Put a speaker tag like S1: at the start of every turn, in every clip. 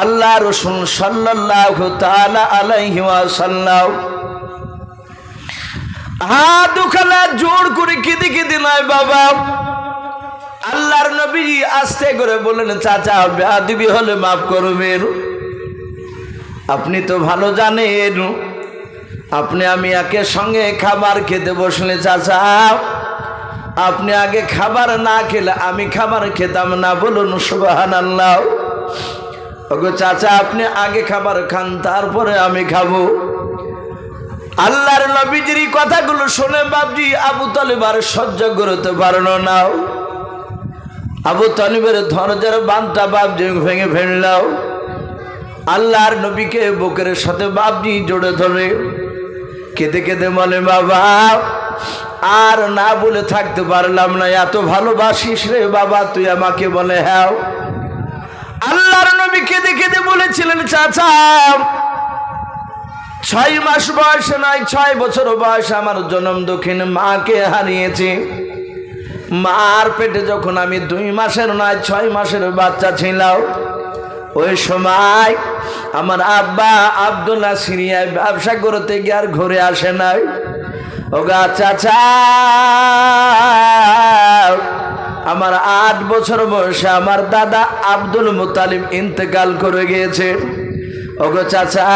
S1: আল্লাহ রসুল সাল্লাহ তালা আলাইহি ওয়াসাল্লাম। হাত দুখানা জোর করে কেঁদে কেঁদে নয় বাবা। আল্লাহর নবী আস্তে করে বললেন, চাচা, বেয়াদিবি হলে মাফ করবেন। আপনি তো ভালো জানেন, আপনি আমি একে সঙ্গে খাবার খেতে বসলে, চাচা, আপনি আগে খাবার না খেলে আমি খাবার খেতাম না বলুন সুবাহান আল্লাহ ওগো চাচা, আপনি আগে খাবার খান, তারপরে আমি খাব। আল্লাহর নবীজির কথাগুলো শুনে বাবজি আবু তালিব আর সহ্য করতে পারল না। আবু তালিবের ধরজার বানটা বাবজি ভেঙে ফেললাও আল্লাহর নবীকে বুকের সাথে বাবজি জোড়ে ধরে কেঁদে কেঁদে বলে, বাবা, আর না বলে থাকতে পারলাম না, এত ভালোবাসিস রে বাবা, তুই আমাকে বলে হ্যাঁ আল্লাহর নবী কেঁদে কেঁদে বলেছিলেন, চাচা, ছয় মাস বয়স নয় ছয় বছর বয়স আমার জন্ম দক্ষিণ মাকে হারিয়েছি। মার পেটে যখন আমি দুই মাসের নয়, ছয় মাসের বাচ্চা ছিলাম, ওই সময় আমার আব্বা আবদুল্লাহ সিরিয়ায় ব্যবসা করতে গিয়ে আর ঘুরে আসে নাই। ও গা চাচা আমার আট বছর বয়সে আমার দাদা আব্দুল মুতালিম ইন্তেকাল করে গিয়েছে। ওগো চাচা,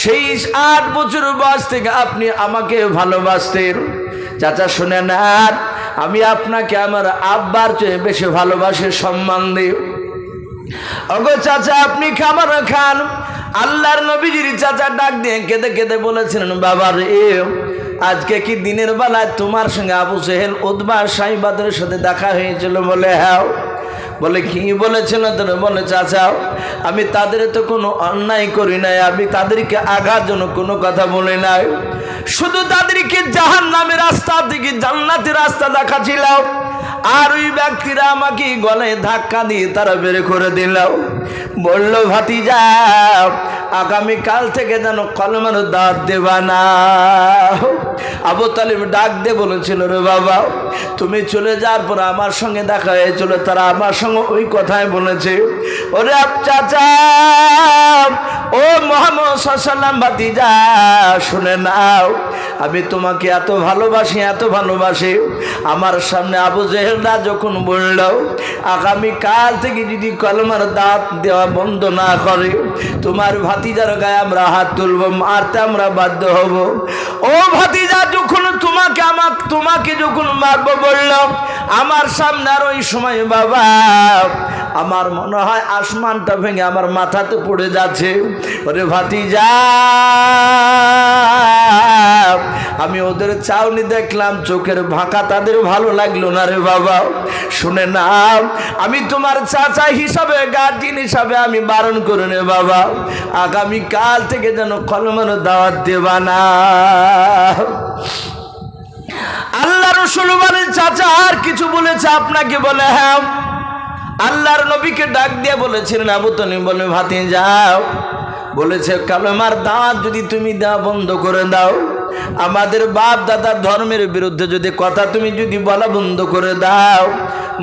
S1: সেই আট বছর বয়স থেকে আপনি আমাকে ভালোবাসতেন। চাচা শুনে নেন আমি আপনাকে আমার আব্বার চেয়ে বেশি ভালোবাসে, সম্মান দিই। ওগো চাচা, আপনি খাবার খান। আল্লাহর নবীজির চাচা ডাক দিয়ে কেঁদে কেঁদে বলেছিলেন, বাবা রে আজকে কি দিনের বেলায় তোমার সঙ্গে আবু সেহেল উদ্বা সাইবাদের সাথে দেখা হয়েছিল বলে? হ্যাঁ। বলে, কি বলেছিল তোর? বলে চাচাও আমি তাদের তো কোনো অন্যায় করি নাই, আমি তাদেরকে আঘাত জন্য কোনো কথা বলি নাই। শুধু তাদেরকে জাহান নামের রাস্তা থেকে জান্নাতের রাস্তা দেখাছিলাম আর ওই ব্যক্তিরা আমাকে গলায় ধাক্কা দিয়ে তারা বের করে দিল। বলল, ভাতিজা আগামী কাল থেকে যেন কলমের দাঁত দেবা না আবু তালিম ডাক দে বলেছিল, রে বাবা, তুমি চলে যাওয়ার পর আমার সঙ্গে দেখা হয়েছিল, তারা আমার সঙ্গে ওই কথাই বলেছে। ওরে চাচা, ও মোহাম্মদ সাল্লাম ভাতিজা, শুনে নাও, আমি তোমাকে এত ভালোবাসি এত ভালোবাসি। আমার সামনে আবু জেহেলরা যখন বলল আগামী কাল থেকে যদি কলমার দাঁত দেওয়া বন্ধ না করে, তোমার ভাতিজার গায়ে আমরা হাত তুলবো, মারতে আমরা বাধ্য হব। ও ভাতিজা, যখন তোমাকে আমার তোমাকে যখন মারবো বললাম, আমার সামনে আর ওই সময় বাবা আমার মনে হয় আসমানটা ভেঙে আমার মাথাতে পড়ে যাচ্ছে। ওরে ভাতিজা, আমি ওদের চাউনি দেখলাম, চোখের ভাঁকা তাদের ভালো লাগল না রে বাবা। শুনে না আমি তোমার চাচা হিসাবে গার্জিয়ান হিসাবে আমি বারণ করে নে বাবা। আগামী কাল থেকে যেন কলমানো দাওয়াত দেবা না। আল্লাহ রসুল বলেন, চাচা, আর কিছু বলেছে আপনাকে বলে হ্যাঁ আল্লাহর নবীকে ডাক দিয়ে বলেছিলেন, আবু তনি বলে ভাতে, যাও। বলেছে, কালেমার দাঁত যদি তুমি দেওয়া বন্ধ করে দাও। আমাদের বাপ দাদার ধর্মের বিরুদ্ধে যদি কথা তুমি যদি বলা বন্ধ করে দাও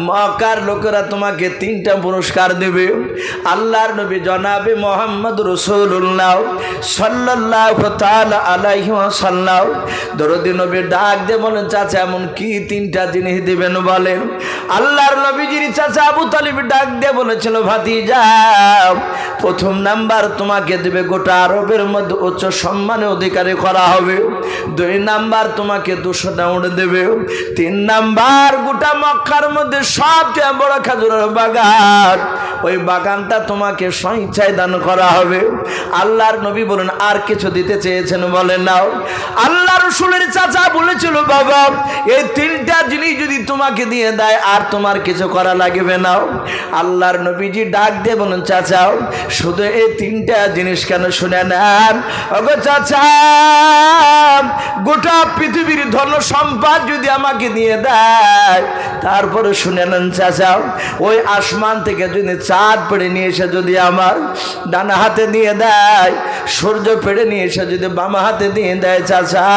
S1: মকার লোকেরা তোমাকে তিনটা পুরস্কার দেবে। আল্লাহর নবী জনাবে মোহাম্মদ রসুল্লাহ সাল্লাহ আলাইহি সাল্লাহ দরদি নবী ডাক দে বলেন, চাচা, এমন কি তিনটা জিনিস দিবেন বলেন? আল্লাহর নবীজির চাচা আবু তালিব ডাক দিয়ে বলেছিল ভাতি যাও প্রথম নাম্বার তোমাকে দেবে গোটা আরবের মধ্যে উচ্চ সম্মানে অধিকারী করা হবে। দুই নাম্বার তোমাকে দুশো ডাউন দেবে। তিন নাম্বার গোটা মক্কার মধ্যে সবচেয়ে বড় খাজুরের বাগান, ওই বাগানটা তোমাকে স্বেচ্ছায় দান করা হবে। আল্লাহর নবী বলেন, আর কিছু দিতে চেয়েছেন বলেন নাও। আল্লাহ রসুলের চাচা বলেছিল, বাবা, এই তিনটা জিনিস যদি তোমাকে দিয়ে দেয়, আর তোমার কিছু করা লাগবে নাও আল্লাহর নবীজি ডাক দিয়ে বলুন চাচাও শুধু এই তিনটা জিনিস কেন শুনে নেন? ওগো চাচা, গোটা পৃথিবীর ধন সম্পদ যদি আমাকে দিয়ে দেয়, তারপরে শুনে নেন চাচা, ওই আসমান থেকে যদি চাঁদ পেড়ে নিয়ে এসে যদি আমার ডানা হাতে দিয়ে দেয়, সূর্য পেড়ে নিয়ে এসে যদি বামা হাতে দিয়ে দেয় চাচা।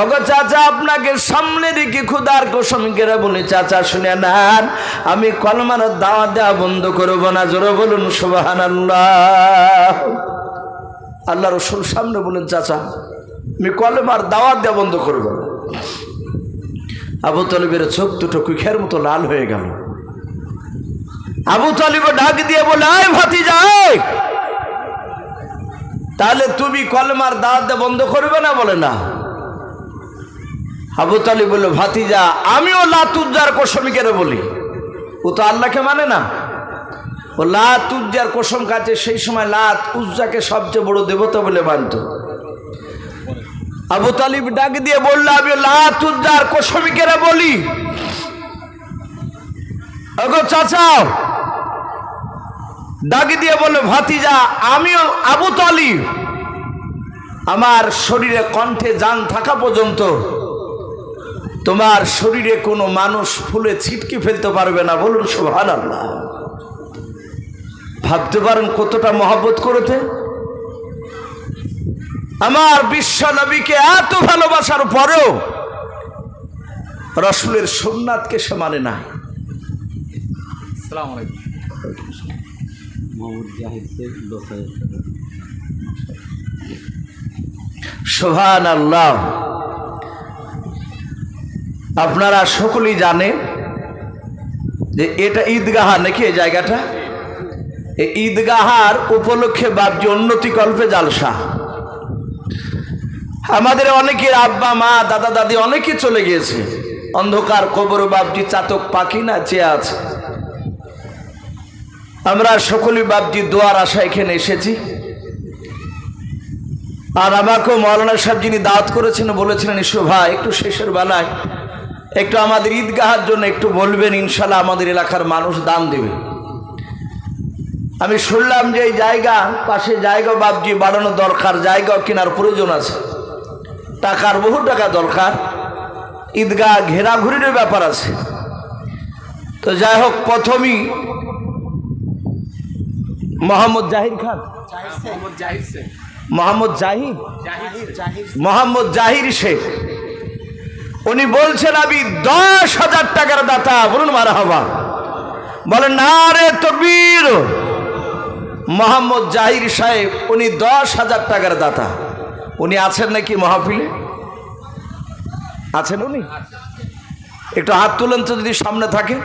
S1: অগো চাচা, আপনাকে সামনে রেখে ক্ষুদার কসম কেরা বলি, চাচা শুনে নেন, আমি কলমার দাওয়া দেওয়া বন্ধ করব না, জোরে বলুন সুবাহান আল্লাহ আল্লাহ রসুল সামনে বলুন চাচা, আমি কলমার দাওয়াত দেওয়া বন্ধ করব আবু তলিবের চোখ দুটো কুখের মতো লাল হয়ে গেল। আবু তলিব ডাক দিয়ে বলে আয় ভাতি যাই তাহলে তুমি কলমার দাঁত বন্ধ করবে না? বলে, না। আবু তালিব বলল, ভাতিজা, আমিও লাতুজ্জার কোসমিকের বলি। ও তো আল্লাহকে মানে না। ও লাত উজ্জার কোসম কাছে সেই সময় লাত উজ্জাকে সবচেয়ে বড় দেবতা বলে মানত। আবু তালিব ডাক দিয়ে বলল, আমি লাত উজ্জার কোসমিকেরা বলি। ওগো চাচা। ডাক দিয়ে বলল, ভাতিজা, আমিও আবু তালিব। আমার শরীরে কণ্ঠে যান থাকা পর্যন্ত তোমার শরীরে কোনো মানুষ ফুলে ছিটকে ফেলতে পারবে না। বলুন সোহান আল্লাহ ভাবতে পারেন কতটা মহব্বত করতে আমার বিশ্ব নবীকে এত ভালোবাসার পরেও রসুলের সোমনাথকে সে মানে না। সোহান আল্লাহ আপনারা সকলেই জানেন যে এটা ঈদগাহা নাকি এই জায়গাটা? এই ঈদগাহার উপলক্ষে বাবজি উন্নতি কল্পে জালসা। আমাদের অনেকের আব্বা, মা, দাদা, দাদি অনেকে চলে গিয়েছে। অন্ধকার কবর বাবজি চাতক পাখি না চেয়ে আছে। আমরা সকলেই বাবজি দোয়ার আশা এখানে এসেছি। আর আমাকেও মৌলানা সাহেব যিনি দাওয়াত করেছেন, বলেছিলেন ইসু ভাই, একটু শেষের বেলায়, একটু আমাদের ঈদগাহার জন্য একটু বলবেন ইনশাল্লাহ আমাদের এলাকার মানুষ দান দেবে। আমি শুনলাম যে এই জায়গা, পাশে জায়গা বাবজি বাড়ানো দরকার জায়গাও কেনার প্রয়োজন আছে। টাকার বহু টাকা দরকার। ঈদগাহ ঘেরাঘুরির ব্যাপার আছে। তো যাই হোক, প্রথমেই মোহাম্মদ জাহির খান।
S2: মোহাম্মদ জাহিদ
S1: মোহাম্মদ জাহির শেখ। উনি বলছেন, আমি দশ হাজার টাকার দাতা, বলুন মারা হবা বলেন, না রে তকবীর। মোহাম্মদ জাহির সাহেব, উনি দশ হাজার টাকার দাতা। উনি আছেন নাকি মাহফিলে? আছেন উনি? একটু হাত তুলেন তো যদি সামনে থাকে।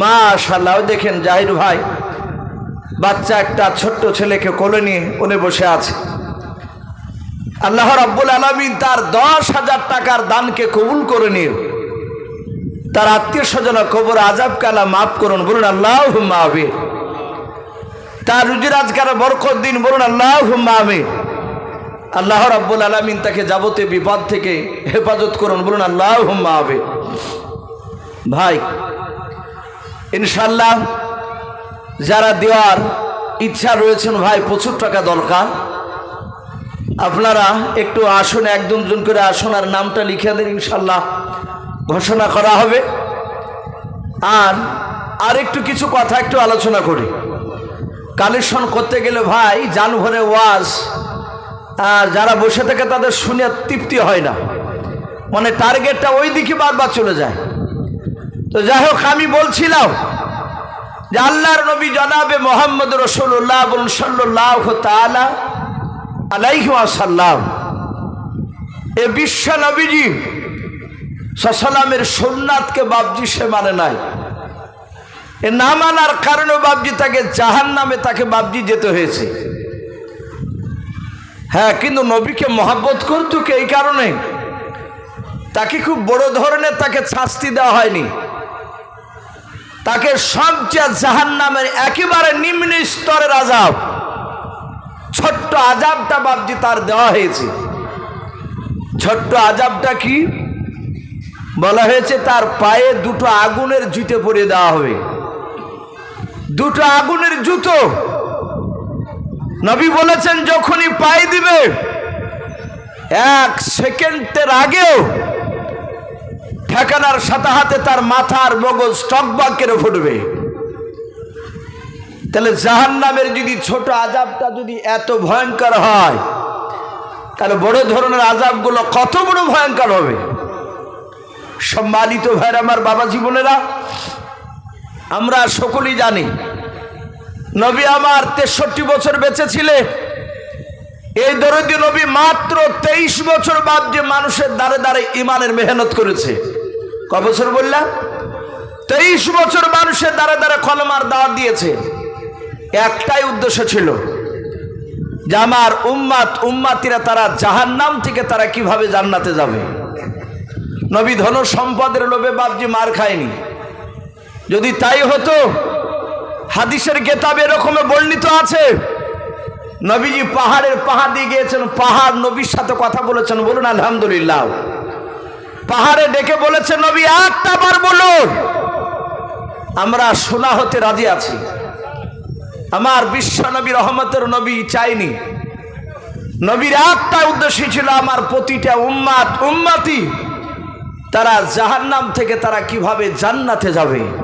S1: মাশাল্লাহ ওই দেখেন জাহির ভাই, বাচ্চা একটা ছোট্ট ছেলেকে কোলে নিয়ে উনি বসে আছে। আল্লাহ রাব্বুল আলমিন তার দশ হাজার টাকার দানকে কবুল করে নিয়ে, তার আত্মীয় স্বজন কবর আজাব কালা মাফ করুন, বলুন আল্লাহ মাহবির তার রুজির আজকার বরকত দিন, বলুন আল্লাহ মাহমির আল্লাহ রাব্বুল আলমিন তাকে যাবতীয় বিপদ থেকে হেফাজত করুন। বলুন আল্লাহ মাহবির ভাই ইনশাল্লাহ যারা দেওয়ার ইচ্ছা রয়েছেন, ভাই, প্রচুর টাকা দরকার। আপনারা একটু আসুন, এক দুজন করে আসুন আর নামটা লিখে দেন ইনশাল্লাহ ঘোষণা করা হবে। আর আর একটু কিছু কথা একটু আলোচনা করি। কালেকশন করতে গেলে, ভাই জান ভরে ওয়াজ আর যারা বসে থাকে তাদের শুনে তৃপ্তি হয় না। মানে টার্গেটটা ওই দিকে বারবার চলে যায়। তো যাই হোক, আমি বলছিলাম যে আল্লাহর নবী জনাবে মোহাম্মদ রসুল্লাহ সাল্লাহ তালা আলাইসাল্লাম এ বিশ্ব নবীজি সসালামের সোননাথকে বাবজি সে মানে নাই। এ না মানার কারণে বাবজি তাকে জাহান নামে তাকে বাবজি যেতে হয়েছে। হ্যাঁ কিন্তু নবীকে মহাব্বত করতো কে এই কারণে। তাকে খুব বড় ধরনের তাকে শাস্তি দেওয়া হয়নি। তাকে সবচেয়ে জাহান নামের একেবারে নিম্ন স্তরের আজাব ছোট্ট আজাবটা বাবজি তার দেওয়া হয়েছে। ছোট্ট আজাবটা কি? বলা হয়েছে তার পায়ে দুটো আগুনের জুতে পরিয়ে দেওয়া হবে। দুটো আগুনের জুতো নবী বলেছেন, যখনই পায়ে দিবে, এক সেকেন্ডের আগেও ঠেকানার সাথে হাতে তার মাথার মগজ টকবাক কেড়ে ফুটবে তাহলে জাহান নামের যদি ছোট আজাবটা যদি এত ভয়ঙ্কর হয়, তাহলে বড় ধরনের আজাবগুলো কত বড় ভয়ঙ্কর হবে। সম্মানিত ভাইয়ের, আমার বাবা জীবনেরা, আমরা সকলেই জানি নবী আমার তেষট্টি বছর বেঁচে ছিলেন এই দরদি নবী মাত্র তেইশ বছর বাদ যে মানুষের দ্বারে দ্বারে ইমানের মেহনত করেছে। ক বছর বললাম? তেইশ বছর মানুষের দ্বারে দ্বারে কলমার দাওয়াত দিয়েছে। একটাই উদ্দেশ্য ছিল যে আমার উম্মাত, উম্মাতিরা তারা জাহান নাম থেকে তারা কীভাবে জান্নাতে যাবে। নবী ধন সম্পদের লোভে বাপজি মার খায়নি। যদি তাই হতো হাদিসের কেতাব এরকম বর্ণিত আছে। নবীজি পাহাড়ের পাহাড় দিয়ে গিয়েছেন, পাহাড় নবীর সাথে কথা বলেছেন, বলুন আলহামদুলিল্লাহ। পাহাড়ে ডেকে বলেছে, নবী, একটা বার বলুন। আমরা শোনা হতে রাজি আছি। আমার বিশ্ব নবী রহমতের নবী চাইনি। নবীর একটা উদ্দেশ্য ছিল, আমার প্রতিটা উম্মাত, উম্মাতি, তারা জাহান্নাম থেকে তারা কীভাবে জান্নাতে যাবে?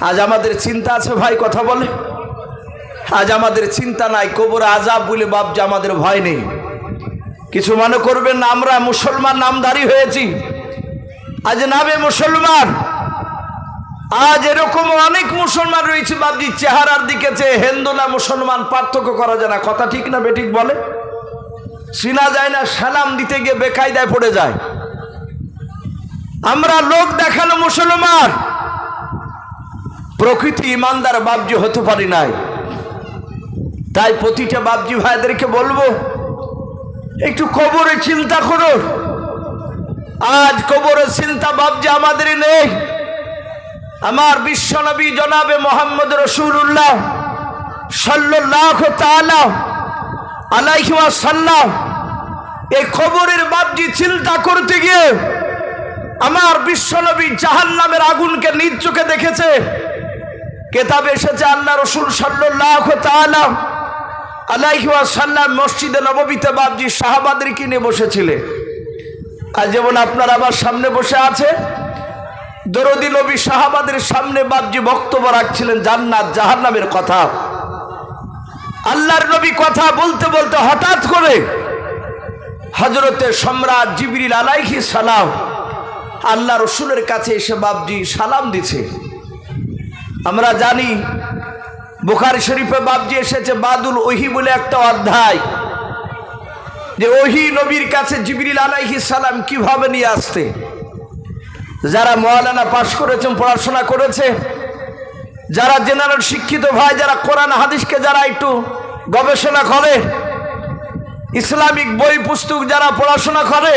S1: আজ আমাদের চিন্তা আছে, ভাই, কথা বলে। আজ আমাদের চিন্তা নাই, কবর আজাব বলে বাপ যে আমাদের ভয় নেই। কিছু মনে করবেন না, আমরা মুসলমান নামধারী হয়েছি। আজ নামে মুসলমান। আজ এরকম অনেক মুসলমান রয়েছে বাবজি চেহারার দিকে চেয়ে হিন্দু না মুসলমান, পার্থক্য করা যায় না। কথা ঠিক না বেঠিক বলে? চিনা যায় না, সালাম দিতে গিয়ে বেকায়দায় পড়ে যায়। আমরা লোক দেখানো মুসলমান। প্রকৃতি ইমানদার বাবজি হতে পারি নাই। তাই প্রতিটা বাবজি ভাইদেরকে বলব, একটু কবরে চিন্তা করো। আজ কবরে চিন্তা বাবজি আমাদের নেই। আমার বিশ্বনবী জনাবে মোহাম্মদ রসুল্লাহ সাল্লাহ তালাহ আলাইহিমা সাল্লাহ এই খবরের বাবজি চিন্তা করতে গিয়ে আমার বিশ্বনবী জাহান নামের আগুনকে নিজ চোখে দেখেছে। কেতাবে এসেছে আল্লাহ রসুল সাল্লাহ সাল্লাম মসজিদে নবমীতে বাবজি শাহাবাদের কিনে বসেছিলেন আর যেমন আপনার আবার সামনে বসে আছে, দরদি নবী সাহাবাদের সামনে বাবজি বক্তব্য রাখছিলেন, জান্নাত জাহান্নামের কথা। আল্লাহর নবী কথা বলতে বলতে হঠাৎ করে হজরতের সম্রাট জিবরিল আলাইহি সালাম আল্লাহ রসুলের কাছে এসে বাবজি সালাম দিছে। আমরা জানি বুখারি শরীফে বাবজি এসেছে বাদুল ওহি বলে একটা অধ্যায় যে ওহি নবীর কাছে জিবরিল আলাইহি সালাম কীভাবে নিয়ে আসতে? যারা মৌলানা পাশ করেছেন, পড়াশোনা করেছে যারা জেনারেল শিক্ষিত ভাই, যারা কোরআন, হাদিসকে যারা একটু গবেষণা করে, ইসলামিক বই, পুস্তক যারা পড়াশোনা করে,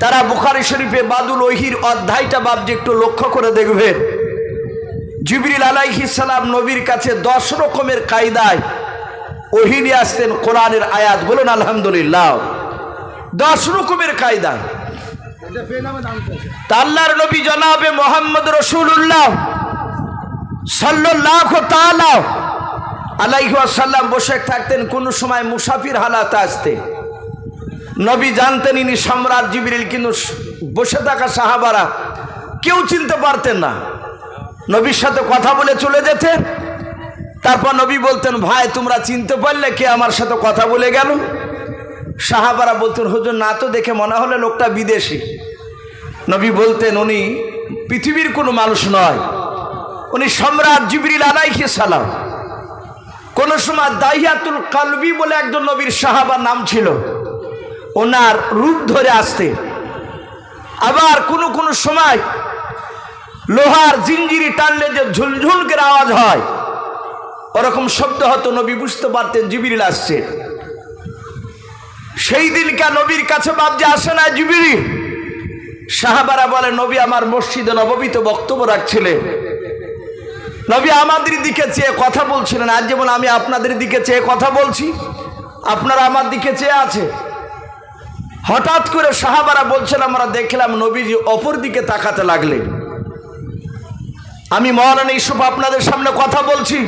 S1: তারা বুখারি শরীফে বাদুল ওহির অধ্যায়টা বাবজি একটু লক্ষ্য করে দেখবেন। জিবরিল আলাইহিসালাম নবীর কাছে দশ রকমের কায়দায় ওহি নিয়ে আসতেন কোরআনের আয়াত। বলুন, আলহামদুলিল্লাহ। দশ রকমের কায়দায় তা আল্লাহর নবী জনাবে মোহাম্মদ রসুল্লাহ সাল্লাহ তালাহ আলাইসাল্লাম বসে থাকতেন, কোন সময় মুসাফির হালাতে আসতে। নবী জানতেন ইনি সম্রাট জিবিরিল, কিন্তু বসে থাকা সাহাবারা কেউ চিনতে পারতেন না। নবীর সাথে কথা বলে চলে যেতেন তারপর নবী বলতেন, ভাই, তোমরা চিনতে পারলে কে আমার সাথে কথা বলে গেল? সাহাবারা বলতেন, হুজুর, না তো দেখে মনে হলে লোকটা বিদেশি। নবী বলতেন, উনি পৃথিবীর কোনো মানুষ নয়। উনি সম্রাট জিবরিল আলাইহি সালাম। কোনো সময় দাহিয়াতুল কালবি বলে একজন নবীর সাহাবার নাম ছিল। ওনার রূপ ধরে আসতে। আবার কোনো কোনো সময় লোহার জিঞ্জিরি টানলে যে ঝুলঝুলকের আওয়াজ হয়। ওরকম শব্দ হতো, নবী বুঝতে পারতেন, জিবিরিল আসছে। সেই দিনকা নবীর কাছে বাবজে আসে না জিবিরি সাহাবারা বলে, নবী আমার মসজিদে নবমীতে বক্তব্য রাখছিলেন। নবী আমাদের দিকে চেয়ে কথা বলছিলেন। আজ যেমন আমি আপনাদের দিকে চেয়ে কথা বলছি, আপনারা আমার দিকে চেয়ে আছে। হঠাৎ করে সাহাবারা বলছেন, আমরা দেখলাম নবীজি অপর দিকে তাকাতে লাগলেন। আমি মহারানী ইসুফ আপনাদের সামনে কথা বলছি।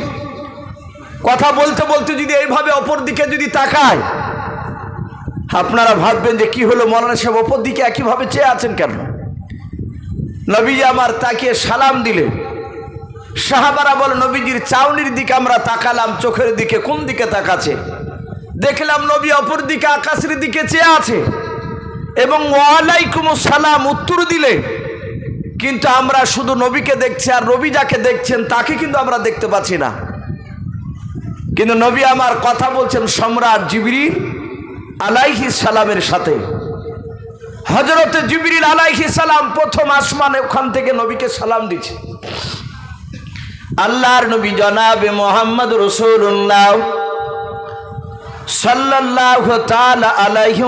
S1: কথা বলতে বলতে যদি এইভাবে অপর দিকে যদি তাকায়, আপনারা ভাববেন যে কি হলো মৌলানা সাহেব, অপর দিকে একইভাবে চেয়ে আছেন কেন? নবী আমার তাকিয়ে সালাম দিলে সাহাবারা বলে, নবীজির চাউনির দিকে আমরা তাকালাম, চোখের দিকে কোন দিকে তাকাচ্ছে? দেখলাম নবী অপর দিকে আকাশের দিকে চেয়ে আছে এবং ওয়ালাইকুম সালাম উত্তর দিলে কিন্তু আমরা শুধু নবীকে দেখছি আর নবী যাকে দেখছেন, তাকে কিন্তু আমরা দেখতে পাচ্ছি না। কিন্তু নবী আমার কথা বলছেন সম্রাট জিবরির আলাইহি সালামের সাথে। হজরতে জিবরিল আলাইহি সালাম প্রথম আসমানে ওখান থেকে নবীকে সালাম দিচ্ছে। আল্লাহর নবী জনাবে মোহাম্মদ রসুল্লাহ তাআলা আলাইহি